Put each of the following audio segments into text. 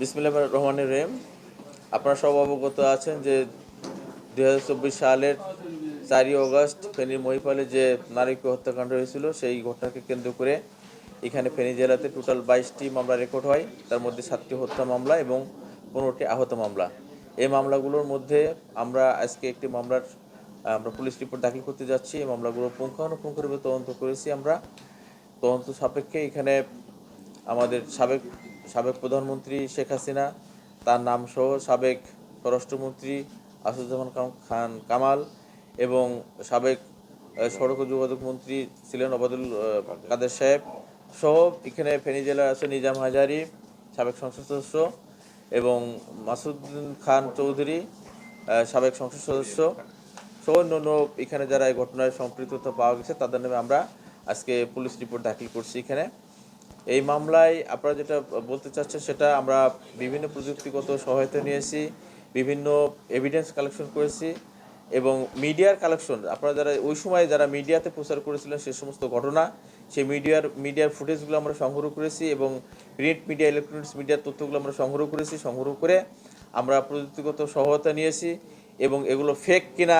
বিসমিল্লাহ রহমানের রহিম। আপনারা সব অবগত আছেন যে দু হাজার চব্বিশ সালের চারই অগস্ট ফেনীর মহিপালে যে নারীকে হত্যাকাণ্ড হয়েছিল, সেই ঘটনাকে কেন্দ্র করে এখানে ফেনী জেলাতে টোটাল বাইশটি মামলা রেকর্ড হয়। তার মধ্যে সাতটি হত্যা মামলা এবং পনেরোটি আহত মামলা। এই মামলাগুলোর মধ্যে আমরা আজকে একটি মামলার, আমরা পুলিশ রিপোর্ট দাখিল করতে যাচ্ছি। এই মামলাগুলো পুঙ্খানুপুঙ্খরূপে তদন্ত করেছি আমরা। তদন্ত সাপেক্ষে এখানে আমাদের সাবেক সাবেক প্রধানমন্ত্রী শেখ হাসিনা তার নাম সহ সাবেক স্বরাষ্ট্রমন্ত্রী আসাদুজ্জামান খান- কামাল এবং সাবেক সড়ক যোগাযোগ মন্ত্রী ছিলেন আহ, কাদের সাহেব সহ এখানে ফেনী জেলার আছে নিজাম হাজারি সাবেক সংসদ সদস্য এবং মাসুদ্দিন খান চৌধুরী সাবেক সংসদ সদস্য সহ অন্যান্য এখানে যারা এই ঘটনায় সম্পৃক্ততা পাওয়া গেছে তাদের নামে আমরা আজকে পুলিশ রিপোর্ট দাখিল করছি এখানে। এই মামলায় আপনারা যেটা বলতে চাচ্ছেন সেটা আমরা বিভিন্ন প্রযুক্তিগত সহায়তা নিয়েছি, বিভিন্ন এভিডেন্স কালেকশন করেছি এবং মিডিয়ার কালেকশন আপনারা যারা ওই সময় যারা মিডিয়াতে প্রচার করেছিলেন সে সমস্ত ঘটনা, সেই মিডিয়ার মিডিয়ার ফুটেজগুলো আমরা সংগ্রহ করেছি এবং প্রিন্ট মিডিয়া ইলেকট্রনিক্স মিডিয়ার তথ্যগুলো আমরা সংগ্রহ করেছি, সংগ্রহ করে আমরা প্রযুক্তিগত সহায়তা নিয়েছি এবং এগুলো ফেক কিনা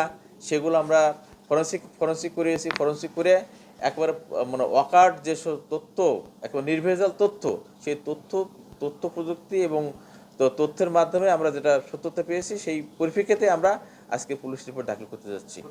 সেগুলো আমরা ফরেন্সিক ফরেন্সিক করিয়েছি ফরেন্সিক করে একবারে মানে অকার্ড যেসব তথ্য, একবার নির্ভেজাল তথ্য, সেই তথ্য তথ্য প্রযুক্তি এবং তো- তথ্যের মাধ্যমে আমরা যেটা সত্যতা পেয়েছি, সেই পরিপ্রেক্ষিতে আমরা আজকে পুলিশ রিপোর্ট দাখিল করতে যাচ্ছি।